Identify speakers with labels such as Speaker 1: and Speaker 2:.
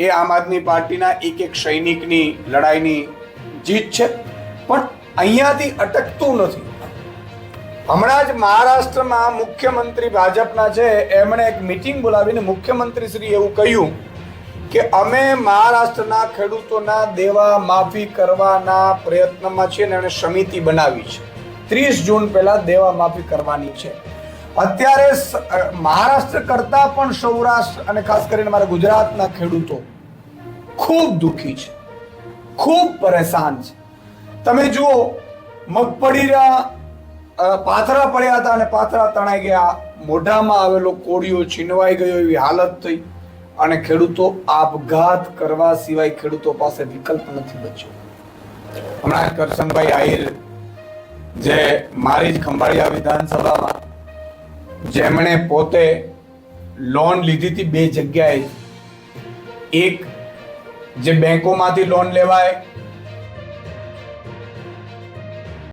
Speaker 1: એ આમ આદમી પાર્ટીના એક એક સૈનિકની લડાઈની જીત છે. પણ અહીંયાથી અટકતું નથી. હમણાં જ મહારાષ્ટ્રમાં મુખ્યમંત્રી ભાજપના છે, એમણે એક મિટિંગ બોલાવીને મુખ્યમંત્રી શ્રી એવું કહ્યું કે અમે મહારાષ્ટ્રના ખેડૂતોના દેવા માફી કરવાના પ્રયત્નમાં છીએ અને એણે સમિતિ બનાવી છે. ત્રીસ જૂન પહેલાં દેવા માફી કરવાની છે. અત્યારે મહારાષ્ટ્ર કરતા પણ સૌરાષ્ટ્ર અને ખાસ કરીને મારા ગુજરાતના ખેડૂતો ખૂબ દુઃખી છે. ખૂબ પરેશાન છે. તમે જુઓ, મગફળીના પાથરા પડ્યા હતા અને પાથરા તણાઈ ગયા. મોઢામાં આવેલો કોળિયો છીનવાઈ ગયો એવી હાલત થઈ અને ખેડૂતો આપઘાત કરવા સિવાય ખેડૂતો પાસે વિકલ્પ નથી બચ્યો. હમણાં કરશનભાઈ આહિર જે મારી જ ખંભાળિયા વિધાનસભામાં જેમણે પોતે લોન લીધી હતી બે જગ્યાએ. એક જે બેંકોમાંથી લોન લેવાય